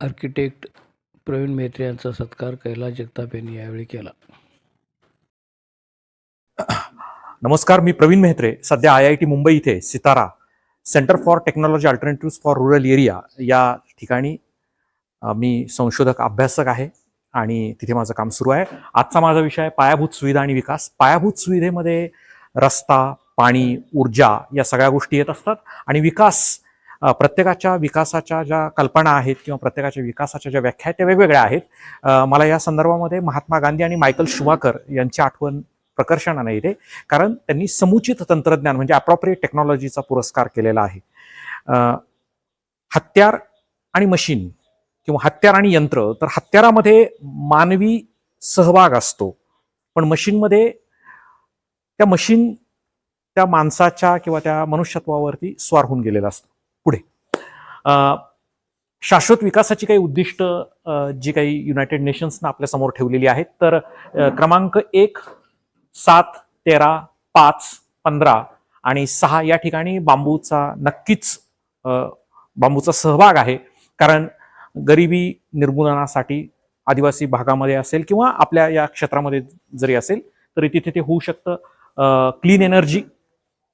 Architect Pravin मेत्रे यांचा सत्कार कैलास जगताप यांनी यावेळी केला. नमस्कार मी प्रवीण मेहत्रे सध्या आय आय टी मुंबई इथे CTARA. Centre for technology alternative for rural area या ठिकाणी मी संशोधक अभ्यासक आहे आणि तिथे माझं काम सुरू आहे. आजचा माझा विषय आहे पायाभूत सुविधा आणि विकास. पायाभूत सुविधेमध्ये रस्ता पाणी ऊर्जा या सगळ्या गोष्टी येत असतात आणि विकास प्रत्येकाच्या विकासाच्या ज्या कल्पना आहेत किंवा प्रत्येकाच्या विकासाच्या ज्या व्याख्या आहेत त्या वेगवेगळ्या आहेत. मला या संदर्भामध्ये महात्मा गांधी आणि मायकल शुवाकर यांची आठवण प्रकर्षानं येते कारण त्यांनी समुचित तंत्रज्ञान म्हणजे अप्रॉप्रिएट टेक्नॉलॉजीचा पुरस्कार केलेला आहे. हत्यार आणि मशीन किंवा हत्यार आणि यंत्र तर हत्यारामध्ये मानवी सहभाग असतो. पण मशीनमध्ये त्या मशीन त्या माणसाच्या किंवा त्या मनुष्यत्वावरती स्वार होऊन गेलेला असतो. पुढे. शाश्वत विकासाची काही उद्दिष्ट जी काही युनायटेड नेशन्सनं आपल्यासमोर ठेवलेली आहेत तर क्रमांक एक सात तेरा पाच पंधरा आणि सहा या ठिकाणी बांबूचा नक्कीच बांबूचा सहभाग आहे. कारण गरिबी निर्मूलनासाठी आदिवासी भागामध्ये असेल किंवा आपल्या या क्षेत्रामध्ये जरी असेल तरी तिथे ते होऊ शकतं. क्लीन एनर्जी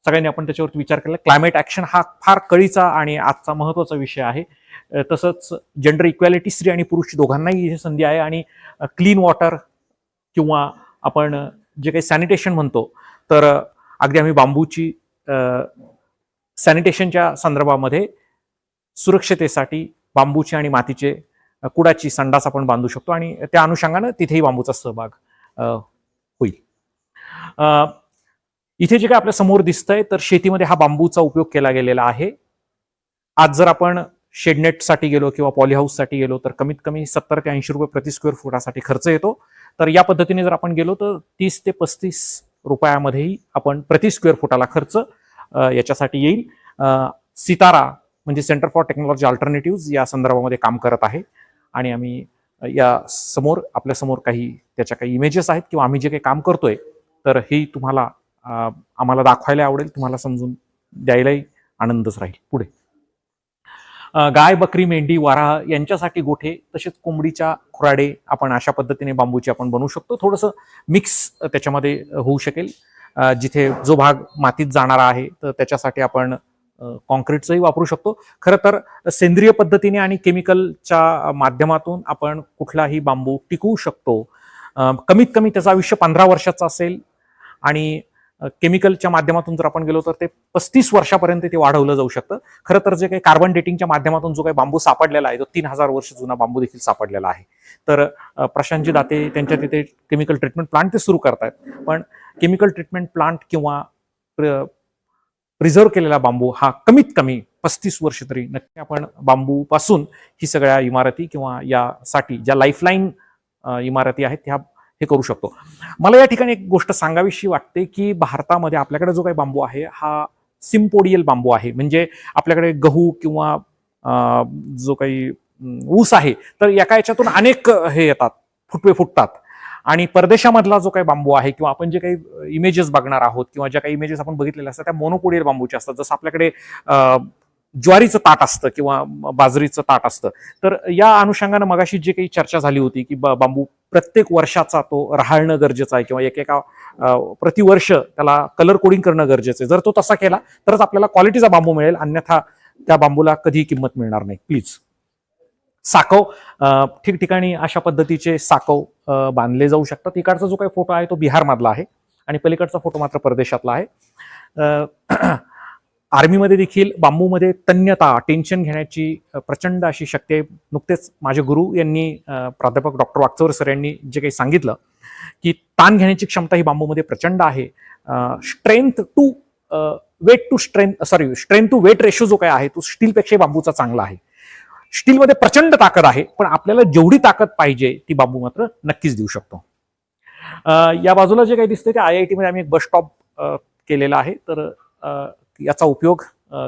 सगळ्यांनी आपण त्याच्यावरती विचार केला. क्लायमेट ऍक्शन हा फार कळीचा आणि आजचा महत्त्वाचा विषय आहे. तसंच जेंडर इक्वॅलिटी स्त्री आणि पुरुष दोघांनाही इथे संधी आहे आणि क्लीन वॉटर किंवा आपण जे काही सॅनिटेशन म्हणतो तर अगदी आम्ही बांबूची सॅनिटेशनच्या संदर्भामध्ये सुरक्षतेसाठी बांबूची आणि मातीचे कुडाची संडास आपण बांधू शकतो आणि त्या अनुषंगानं तिथेही बांबूचा सहभाग होईल. इथे जे काय आपल्यासमोर दिसतंय तर शेतीमध्ये हा बांबूचा उपयोग केला गेलेला आहे. आज जर आपण शेडनेटसाठी गेलो किंवा पॉलीहाऊससाठी गेलो तर कमीत कमी सत्तर ते ऐंशी रुपये प्रति स्क्वेअर फुटासाठी खर्च येतो. तर या पद्धतीने जर आपण गेलो तर तीस ते पस्तीस रुपयामध्येही आपण प्रति स्क्वेअर फुटाला खर्च याच्यासाठी येईल. सितारा म्हणजे सेंटर फॉर टेक्नॉलॉजी अल्टरनेटिव्ह या संदर्भामध्ये काम करत आहे. आणि आम्ही या समोर आपल्यासमोर काही त्याच्या काही इमेजेस आहेत किंवा आम्ही जे काही काम करतोय तर हे तुम्हाला आम्हाला दाखवायला आवडेल तुम्हाला समजून द्यायलाही आनंदच राहील. पुढे. गाय बकरी मेंढी वाराह यांच्यासाठी गोठे तसेच कोंबडीच्या खुराडे आपण अशा पद्धतीने बांबूचे आपण बनवू शकतो. थोडंसं मिक्स त्याच्यामध्ये होऊ शकेल. जिथे जो भाग मातीत जाणारा आहे तर त्याच्यासाठी आपण कॉन्क्रीटचंही वापरू शकतो. खरं तर सेंद्रिय पद्धतीने आणि केमिकलच्या माध्यमातून आपण कुठलाही बांबू टिकवू शकतो. कमीत कमी त्याचं आयुष्य पंधरा वर्षाचं असेल आणि केमिकलच्या माध्यमातून जर आपण गेलो तर ते पस्तीस वर्षापर्यंत ते वाढवलं जाऊ शकतं. खरं तर जे काही कार्बन डेटिंगच्या माध्यमातून जो काही बांबू सापडलेला आहे तो तीन हजार वर्ष जुना बांबू देखील सापडलेला आहे. तर प्रशांतजी दाते त्यांच्या तिथे केमिकल ट्रीटमेंट प्लांट ते सुरू करतायत. पण केमिकल ट्रीटमेंट प्लांट किंवा प्रिझर्व केलेला बांबू हा कमीत कमी पस्तीस वर्ष तरी नक्की आपण बांबूपासून ही सगळ्या इमारती किंवा यासाठी ज्या लाईफलाईन इमारती आहेत ह्या हे करू शकतो. मला या ठिकाणी एक गोष्ट सांगावीशी वाटते की भारतामध्ये आपल्याकडे जो काही बांबू आहे हा सिम्पोडियल बांबू आहे. म्हणजे आपल्याकडे गहू किंवा जो काही ऊस आहे तर एका याच्यातून अनेक हे येतात फुटवे फुटतात. आणि परदेशामधला जो काही बांबू आहे किंवा आपण जे काही इमेजेस बघणार आहोत किंवा ज्या काही इमेजेस आपण बघितलेल्या असतात त्या मोनोपोडियल बांबूच्या असतात. जसं आपल्याकडे ज्वारीचं ताट असतं किंवा बाजरीचं ताट असतं. तर या अनुषंगानं मगाशी जी काही चर्चा झाली होती की बांबू प्रत्येक वर्षाचा तो राहणं गरजेचं आहे किंवा एकेका प्रतिवर्ष त्याला कलर कोडिंग करणं गरजेचं आहे. जर तो तसा केला तरच आपल्याला क्वालिटीचा बांबू मिळेल अन्यथा त्या बांबूला कधी किंमत मिळणार नाही. प्लीज साकव ठिकठिकाणी अशा पद्धतीचे साकव बांधले जाऊ शकतात. इकडचा जो काही फोटो आहे तो बिहारमधला आहे आणि पलीकडचा फोटो मात्र परदेशातला आहे. आर्मीमध्ये देखील बांबूमध्ये तन्यता टेन्शन घेण्याची प्रचंड अशी शक्ती आहे. नुकतेच माझे गुरु यांनी प्राध्यापक डॉक्टर वागचौर सर यांनी जे काही सांगितलं की ताण घेण्याची क्षमता ही बांबूमध्ये प्रचंड आहे. Strength to weight to strength sorry strength to weight ratio जो काय आहे तो स्टीलपेक्षा बांबूचा चांगला आहे. स्टीलमध्ये प्रचंड ताकद आहे पण आपल्याला जेवढी ताकद पाहिजे ती बांबू मात्र नक्कीच देऊ शकतो. या बाजूला जे काही दिसतंय ते आय आय टीमध्ये आम्ही एक बस स्टॉप केलेला आहे. तर याचा उपयोग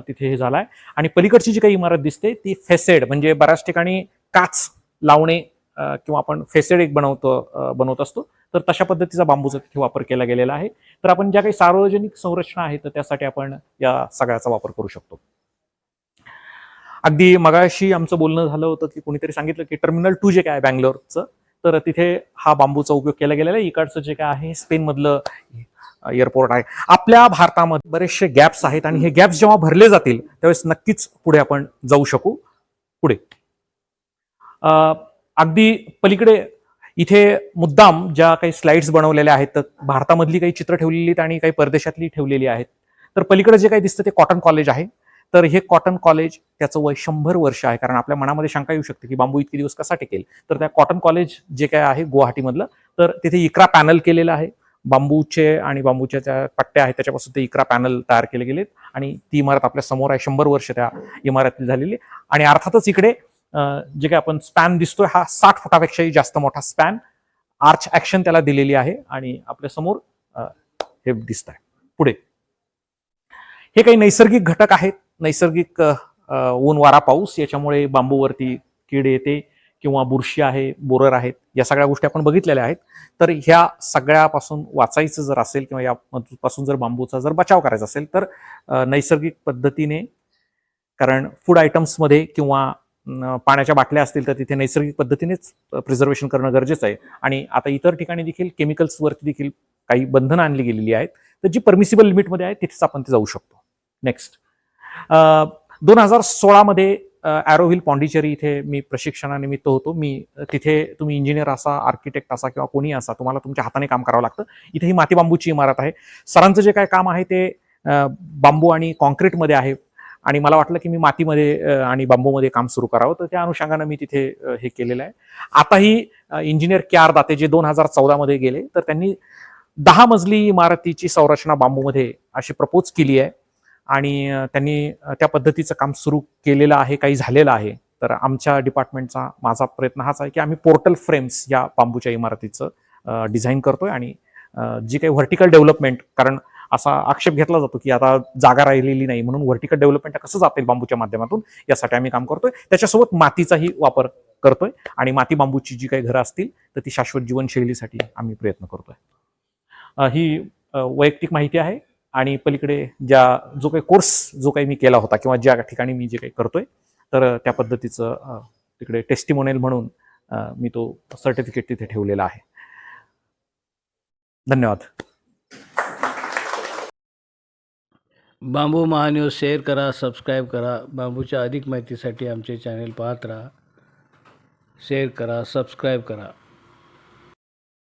तिथे हे झालाय. आणि पलीकडची जी काही इमारत दिसते ती फेसेड म्हणजे बऱ्याच ठिकाणी काच लावणे किंवा आपण फेसेड एक बनवतो बनवत असतो. तर तशा पद्धतीचा बांबूचा तिथे वापर केला गेलेला आहे. तर आपण ज्या काही सार्वजनिक संरचना आहेत तर त्यासाठी आपण या सगळ्याचा वापर करू शकतो. अगदी मगाशी आमचं बोलणं झालं होतं की कोणीतरी सांगितलं की टर्मिनल टू जे काय बँगलोरचं तर तिथे हा बांबूचा उपयोग केला गेलेला आहे. इकडचं जे काय आहे स्पेनमधलं एअरपोर्ट आहे. आपल्या भारतामध्ये बरेचसे गॅप्स आहेत आणि हे गॅप्स जेव्हा भरले जातील त्यावेळेस नक्कीच पुढे आपण जाऊ शकू. पुढे. अगदी पलीकडे इथे मुद्दाम ज्या काही स्लाइड्स बनवलेल्या आहेत तर भारतामधली काही चित्र ठेवलेली आहेत आणि काही परदेशातली ठेवलेली आहेत. तर पलीकडे जे काही दिसतं ते कॉटन कॉलेज आहे. तर हे कॉटन कॉलेज त्याचं वय शंभर वर्ष आहे कारण आपल्या मनामध्ये शंका येऊ शकते की बांबू इतके दिवस कसा टिकेल? तर त्या कॉटन कॉलेज जे काय आहे गुवाहाटीमधलं तर तिथे इकरा पॅनल केलेलं आहे. बांबूचे आणि बांबूच्या त्या पट्ट्या आहेत त्याच्यापासून ते इकरा पॅनल तयार केले गेलेत. आणि ती इमारत आपल्यासमोर आहे शंभर वर्ष त्या इमारतीत झालेली. आणि अर्थातच इकडे जे काय आपण स्पॅन दिसतोय हा साठ फुटापेक्षाही जास्त मोठा स्पॅन आर्च ऍक्शन त्याला दिलेली आहे. आणि आपल्यासमोर हे दिसत आहे. पुढे. हे काही नैसर्गिक घटक आहेत. नैसर्गिक ऊन वारा पाऊस याच्यामुळे बांबूवरती कीड येते. किंवा बुरशी आहे बोरर आहेत या सगळ्या गोष्टी आपण बघितलेल्या आहेत. तर ह्या सगळ्यापासून वाचायचं जर असेल किंवा यापासून जर बांबूचा जर बचाव करायचा असेल तर नैसर्गिक पद्धतीने कारण फूड आयटम्समध्ये किंवा पाण्याच्या बाटल्या असतील तर तिथे नैसर्गिक पद्धतीनेच प्रिझर्वेशन करणं गरजेचं आहे. आणि आता इतर ठिकाणी देखील केमिकल्सवरती देखील काही बंधनं आणली गेलेली आहेत तर जी परमिसिबल लिमिटमध्ये आहे तिथेच आपण ते जाऊ शकतो. नेक्स्ट दोन हजार सोळामध्ये ॲरोव्हिल पॉंडिचेरी इथे मी प्रशिक्षणानिमित्त होतो. मी तिथे तुम्ही इंजिनियर असा आर्किटेक्ट असा किंवा कोणी असा तुम्हाला तुमच्या हाताने काम करावं लागतं. इथे ही माती बांबूची इमारत आहे. सरांचं जे काय काम आहे ते बांबू आणि कॉन्क्रीटमध्ये आहे. आणि मला वाटलं की मी मातीमध्ये आणि बांबूमध्ये काम सुरू करावं. तर त्या अनुषंगानं मी तिथे हे केलेलं आहे. आताही इंजिनियर के आर दाते जे दोन हजार चौदामध्ये गेले तर त्यांनी दहा मजली इमारतीची संरचना बांबूमध्ये अशी प्रपोज केली आहे. आणि त्यांनी त्या पद्धतीचं काम सुरू केलेलं आहे काही झालेलं आहे. तर आमच्या डिपार्टमेंटचा माझा प्रयत्न हाच आहे की आम्ही पोर्टल फ्रेम्स या बांबूच्या इमारतीचं डिझाईन करतोय आणि जी काही व्हर्टिकल डेव्हलपमेंट कारण असा आक्षेप घेतला जातो की आता जागा राहिलेली नाही म्हणून व्हर्टिकल डेव्हलपमेंट कसं जातील बांबूच्या माध्यमातून यासाठी आम्ही काम करतोय. त्याच्यासोबत मातीचाही वापर करतोय आणि माती बांबूची जी काही घरं असतील तर ती शाश्वत जीवनशैलीसाठी आम्ही प्रयत्न करतोय. ही वैयक्तिक माहिती आहे. आणि पलीकडे ज्या जो काही कोर्स जो काही मी केला होता किंवा ज्या ठिकाणी मी जे काही करतोय तर त्या पद्धतीचं तिकडे टेस्टिमोनियल म्हणून मी तो सर्टिफिकेट तिथे ठेवलेला आहे. धन्यवाद. बांबू महान्यूज शेअर करा सबस्क्राईब करा. बांबूच्या अधिक माहितीसाठी आमचे चॅनेल पाहत राहा. शेअर करा सबस्क्राईब करा.